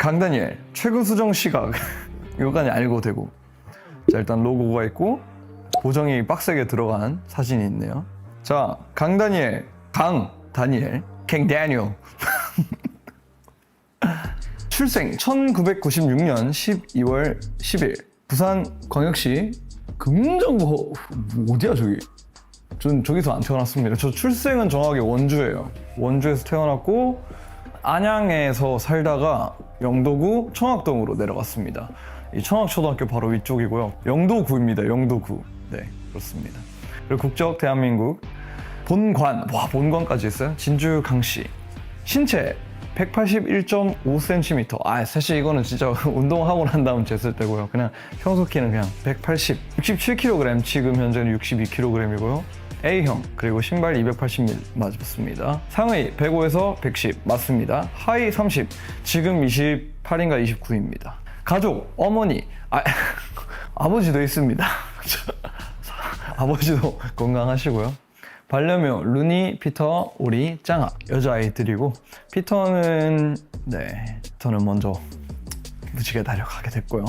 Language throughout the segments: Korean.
강다니엘 최근 수정 시각 이거까지 알고 되고 자 일단 로고가 있고 보정이 빡세게 들어간 사진이 있네요 자 강다니엘 강 다니엘 갱 다니엘 출생 1996년 12월 10일 부산 광역시 금정구 어디야 저기 전 저기서 안 태어났습니다. 저 출생은 정확하게 원주예요. 원주에서 태어났고 안양에서 살다가 영도구 청학동으로 내려갔습니다. 이 청학초등학교 바로 위쪽이고요. 영도구입니다. 영도구. 네, 그렇습니다. 그리고 국적 대한민국. 본관. 와, 본관까지 있어요. 진주 강씨. 신체 181.5cm. 아, 사실 이거는 진짜 운동하고 난 다음 쟀을 때고요. 그냥 평소 키는 그냥 180, 67kg, 지금 현재는 62kg이고요. A형, 그리고 신발 280mm 맞습니다. 상의 105에서 110 맞습니다. 하의 30, 지금 28인가 29입니다. 가족, 어머니, 아, 아버지도 있습니다. 아버지도 건강하시고요. 반려묘 루니, 피터, 오리, 짱아 여자아이들이고 피터는 네 저는 먼저 무지개 달려가게 됐고요.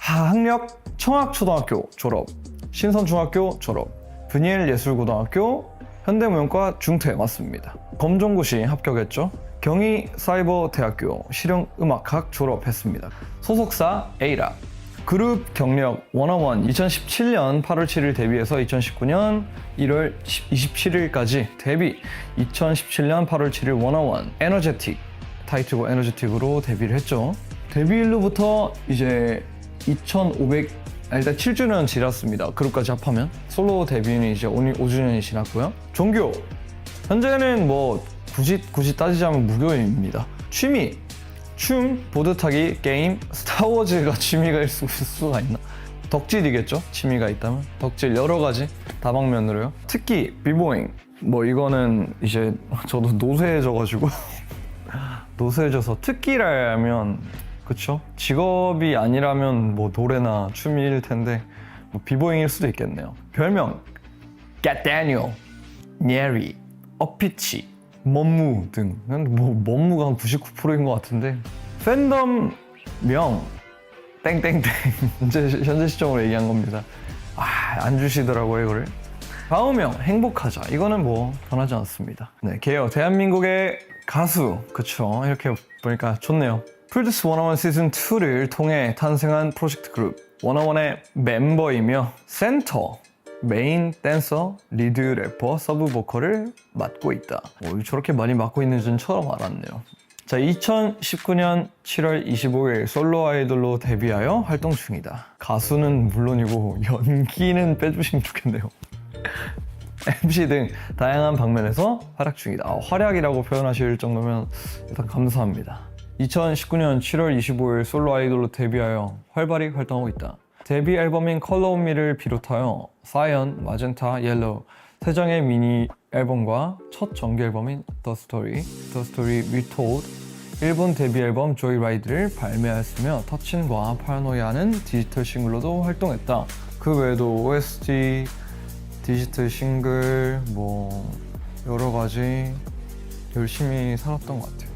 하, 학력 청학초등학교 졸업, 신선중학교 졸업, 분일 예술고등학교, 현대무용과 중퇴 맞습니다. 검정고시 합격했죠. 경희 사이버대학교 실용음악학 졸업했습니다. 소속사 A라 그룹 경력 원어원 2017년 8월 7일 데뷔해서 2019년 1월 27일까지 데뷔 2017년 8월 7일 원어원 에너제틱 타이틀곡 에너제틱으로 데뷔를 했죠 데뷔일로부터 이제 2500 아, 일단 7주년 지났습니다. 그룹까지 합하면. 솔로 데뷔는 이제 5주년이 지났고요. 종교. 현재는 뭐 굳이 굳이 따지자면 무교입니다. 취미. 춤, 보드 타기, 게임, 스타워즈가 취미가 있을 수가 있나? 덕질이겠죠? 취미가 있다면? 덕질 여러 가지 다방면으로요. 특히 비보잉. 뭐 이거는 이제 저도 노쇠해져가지고. 노쇠해져서 특기라면 그쵸? 직업이 아니라면 뭐 노래나 춤일 텐데 뭐 비보잉일 수도 있겠네요. 별명 Get Daniel, 어피치, 먼무 등. 근데 뭐 먼무가 한 99%인 것 같은데. 팬덤 명 땡땡땡 현재 현재 시점으로 얘기한 겁니다. 아 안 주시더라고요 이거를. 다음명 행복하자. 이거는 뭐 변하지 않습니다. 네, 개요 대한민국의 가수 그쵸 이렇게 보니까 좋네요. 풀드스 101 시즌 2를 통해 탄생한 프로젝트 그룹 101의 멤버이며 센터 메인 댄서, 리드 래퍼, 서브 보컬을 맡고 있다. 오, 저렇게 많이 맡고 있는 줄 처음 알았네요. 자, 2019년 7월 25일 솔로 아이돌로 데뷔하여 활동 중이다. 가수는 물론이고 연기는 빼주시면 좋겠네요. MC 등 다양한 방면에서 활약 중이다. 아, 활약이라고 표현하실 정도면 일단 감사합니다. 2019년 7월 25일 솔로 아이돌로 데뷔하여 활발히 활동하고 있다. 데뷔 앨범인 컬러 온 미를 비롯하여 사이언, 마젠타, 옐로우 세 장의 미니 앨범과 첫 정규 앨범인 The Story, The 일본 데뷔 앨범 조이라이드를 발매하였으며 터친과 파노이아는 디지털 싱글로도 활동했다. 그 외에도 OST, 디지털 싱글 뭐 여러 가지 열심히 살았던 것 같아요.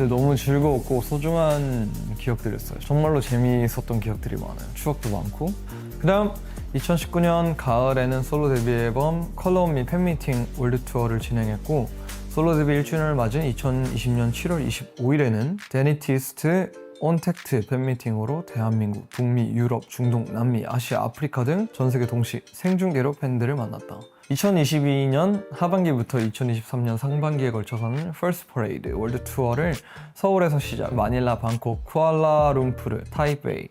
근데 너무 즐거웠고 소중한 기억들이었어요. 정말로 재미있었던 기억들이 많아요. 추억도 많고. 그다음 2019년 가을에는 솔로 데뷔 앨범 컬러 미 팬미팅 월드 투어를 진행했고 솔로 데뷔 1주년을 맞은 2020년 7월 25일에는 데니티스트 온택트 팬미팅으로 대한민국, 북미, 유럽, 중동, 남미, 아시아, 아프리카 등 전 세계 동시 생중계로 팬들을 만났다. 2022년 하반기부터 2023년 상반기에 걸쳐서는 First Parade 월드 투어를 서울에서 시작, 마닐라, 방콕, 쿠알라룸푸르, 타이베이,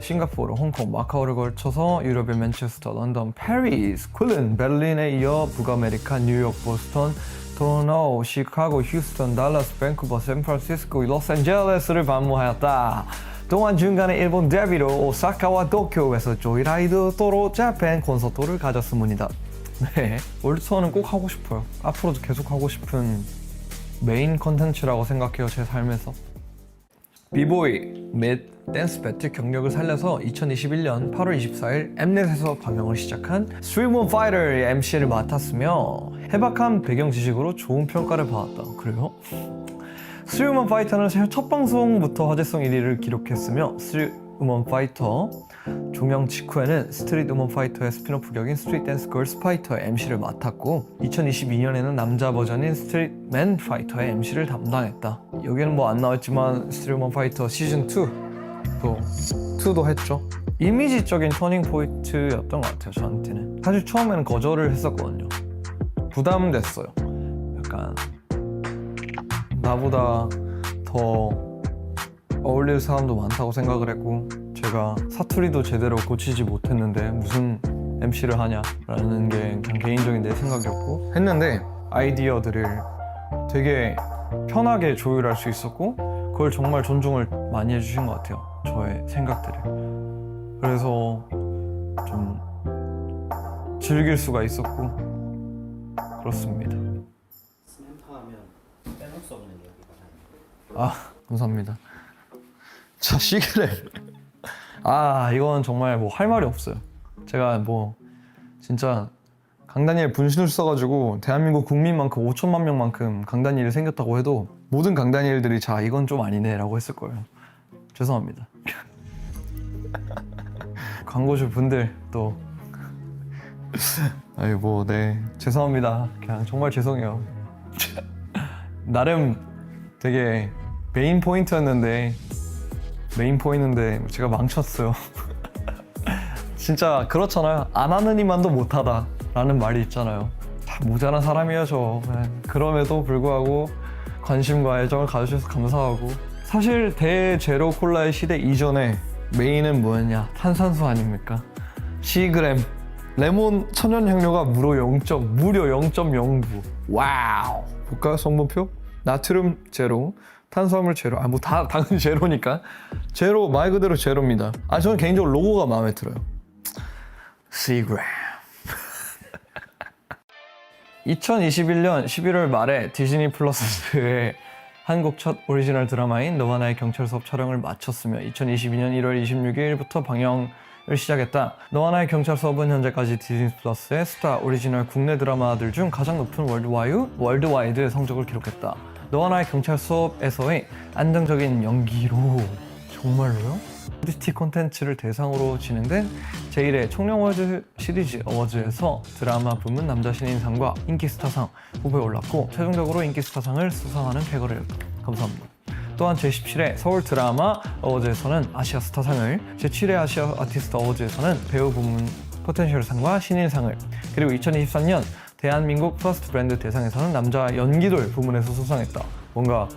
싱가포르, 홍콩, 마카오를 걸쳐서 유럽의 맨체스터, 런던, 파리스, 쿨른, 베를린에 이어 북아메리카, 뉴욕, 보스턴, 토론토, 시카고, 휴스턴, 달라스, 밴쿠버, 샌프란시스코, 로스앤젤레스를 방문하였다. 동안 중간에 일본 데뷔로 오사카와 도쿄에서 조이라이드 도로 재팬 콘서트를 가졌습니다. 네, 월드 투어는 꼭 하고 싶어요. 앞으로도 계속 하고 싶은 메인 컨텐츠라고 생각해요, 제 삶에서. 비보이 및 댄스 배틀 경력을 살려서 2021년 8월 24일 엠넷에서 방영을 시작한 on Fighter의 MC를 맡았으며 해박한 배경 지식으로 좋은 평가를 받았다. 그래요? 우먼 파이터는 첫 방송부터 화제성 1위를 기록했으며 스리 우먼 파이터 종영 직후에는 스트리트 우먼 파이터의 스피노프 격인 스트리트 댄스 걸스 파이터의 MC를 맡았고 2022년에는 남자 버전인 스트리트 맨 파이터의 MC를 담당했다. 여기는 뭐 안 나왔지만 스트리트 우먼 파이터 시즌 2도 2도 했죠. 이미지적인 터닝 포인트였던 것 같아요 저한테는. 사실 처음에는 거절을 했었거든요. 부담됐어요. 약간 나보다 더 어울릴 사람도 많다고 생각을 했고 제가 사투리도 제대로 고치지 못했는데 무슨 MC를 하냐라는 게 그냥 개인적인 내 생각이었고 했는데 아이디어들을 되게 편하게 조율할 수 있었고 그걸 정말 존중을 많이 해주신 것 같아요 저의 생각들을 그래서 좀 즐길 수가 있었고 그렇습니다 스맨파 하면 빼놓을 수 없는 이야기가 아 감사합니다. 자 시계를 아 이건 정말 뭐 할 말이 없어요. 제가 뭐 진짜 강다니엘 분신을 써가지고 대한민국 국민만큼 5천만 명만큼 강다니엘이 생겼다고 해도 모든 강다니엘들이 자 이건 좀 아니네 라고 했을 거예요. 죄송합니다. 광고주 분들 또 아이 뭐네 죄송합니다. 그냥 정말 죄송해요. 나름 되게 메인 포인트였는데 메인 포인트인데 제가 망쳤어요. 진짜 그렇잖아요. 안 하는 이만도 못하다 라는 말이 있잖아요. 다 모자란 사람이에요 저. 네. 그럼에도 불구하고 관심과 애정을 가져주셔서 감사하고 사실 대제로 콜라의 시대 이전에 메인은 뭐였냐? 탄산수 아닙니까? 시그램 레몬 천연 향료가 무려 0. 무려 0.09 와우 볼까요 성분표? 나트륨 제로 탄수화물 제로. 아 뭐 다 당연히 제로니까. 제로 말 그대로 제로입니다. 아 저는 개인적으로 로고가 마음에 들어요. 시그램 2021년 11월 말에 디즈니 플러스의 한국 첫 오리지널 드라마인 너와 나의 경찰 수업 촬영을 마쳤으며 2022년 1월 26일부터 방영 을 시작했다. 너와 나의 경찰 수업은 현재까지 디즈니 플러스의 스타 오리지널 국내 드라마들 중 가장 높은 월드와이드, 월드와이드 성적을 기록했다. 너와 나의 경찰 수업에서의 안정적인 연기로 정말로요? OTT 콘텐츠를 대상으로 진행된 제1회 청룡 어워즈 시리즈 어워즈에서 드라마 부문 남자 신인상과 인기 스타상 후보에 올랐고 최종적으로 인기 스타상을 수상하는 쾌거를. 감사합니다. 또한 제17회 서울 드라마 어워즈에서는 아시아 스타상을, 제7회 아시아 아티스트 어워즈에서는 배우 부문 포텐셜상과 신인상을, 그리고 2023년 대한민국 퍼스트 브랜드 대상에서는 남자 연기돌 부문에서 수상했다. 뭔가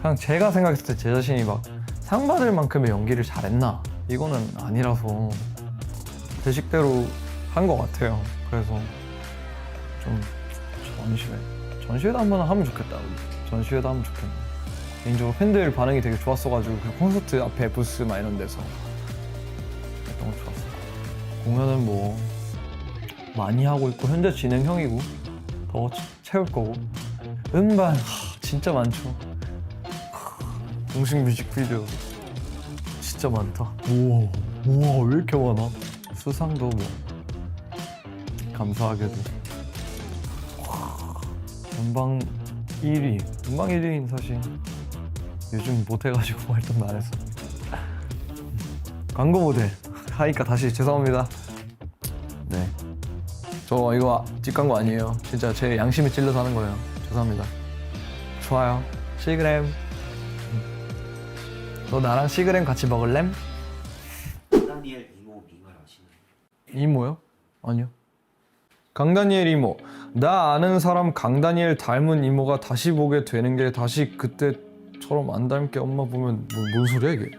그냥 제가 생각했을 때 제 자신이 막 상 받을 만큼의 연기를 잘했나 이거는 아니라서 대식대로 한 것 같아요. 그래서 좀 전시회 전시회도 한번 하면 좋겠다. 전시회도 하면 좋겠네. 개인적으로 팬들 반응이 되게 좋았어가지고 그 콘서트 앞에 부스 막 이런 데서 너무 좋았어. 공연은 뭐 많이 하고 있고 현재 진행형이고 더 채울 거고 음반 하, 진짜 많죠. 공식 뮤직비디오 진짜 많다. 우와, 우와 왜 이렇게 많아? 수상도 뭐 감사하게도 와, 음방 1위, 음방 1위는 사실 요즘 못해가지고 활동도 안 했어. 광고 모델 하니까 다시 죄송합니다. 네, 저 이거 뒷광고 아니에요. 진짜 제 양심이 찔려서 하는 거예요. 죄송합니다. 좋아요. 시그램. 너 나랑 시그램 같이 먹을램? 다니엘 이모 미말 아시나요? 이모요? 아니요. 강다니엘 이모. 나 아는 사람 강다니엘 닮은 이모가 다시 보게 되는 게 다시 그때처럼 안 닮게 엄마 보면 뭐, 뭔 소리야 이게?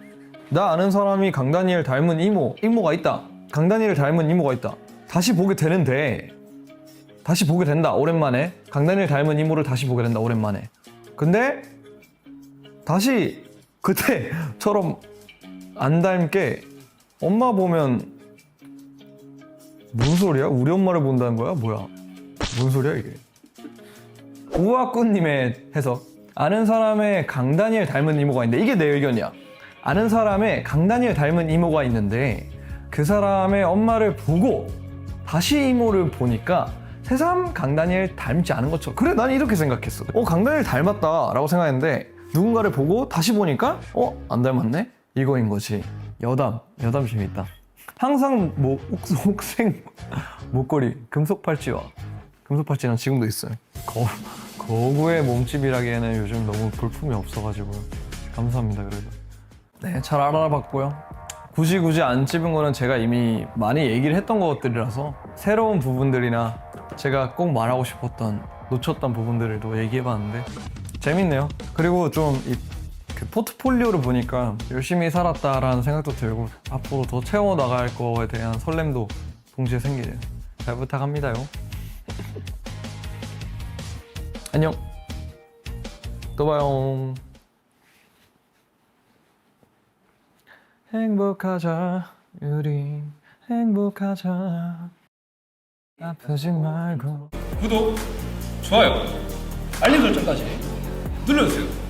나 아는 사람이 강다니엘 닮은 이모, 이모가 있다. 강다니엘 닮은 이모가 있다. 다시 보게 되는데 다시 보게 된다. 오랜만에 강다니엘 닮은 이모를 다시 보게 된다. 오랜만에. 근데 다시 그때처럼 안 닮게 엄마 보면 무슨 소리야? 우리 엄마를 본다는 거야? 뭐야? 뭔 소리야 이게? 우아꾼님의 해석. 아는 사람의 강다니엘 닮은 이모가 있는데 이게 내 의견이야. 아는 사람의 강다니엘 닮은 이모가 있는데 그 사람의 엄마를 보고 다시 이모를 보니까 새삼 강다니엘 닮지 않은 것처럼 그래 난 이렇게 생각했어. 어 강다니엘 닮았다 라고 생각했는데 누군가를 보고 다시 보니까 어? 안 닮았네? 이거인 거지 여담 여담 재밌다 항상 뭐 옥- 옥생 목걸이 금속 팔찌와 금속 팔찌는 지금도 있어요 거, 거구의 몸집이라기에는 요즘 너무 볼품이 없어가지고 감사합니다 그래도 네 잘 알아봤고요 굳이 굳이 안 찝은 거는 제가 이미 많이 얘기를 했던 것들이라서 새로운 부분들이나 제가 꼭 말하고 싶었던 놓쳤던 부분들을 또 얘기해봤는데 재밌네요. 그리고 좀이 그 포트폴리오를 보니까 열심히 살았다라는 생각도 들고 앞으로 더 채워 나갈 거에 대한 설렘도 동시에 생기네요. 잘 부탁합니다요. 안녕. 또 봐요. 행복하자 우리 행복하자 아프지 말고 구독, 좋아요, 알림 설정까지 눌러주세요.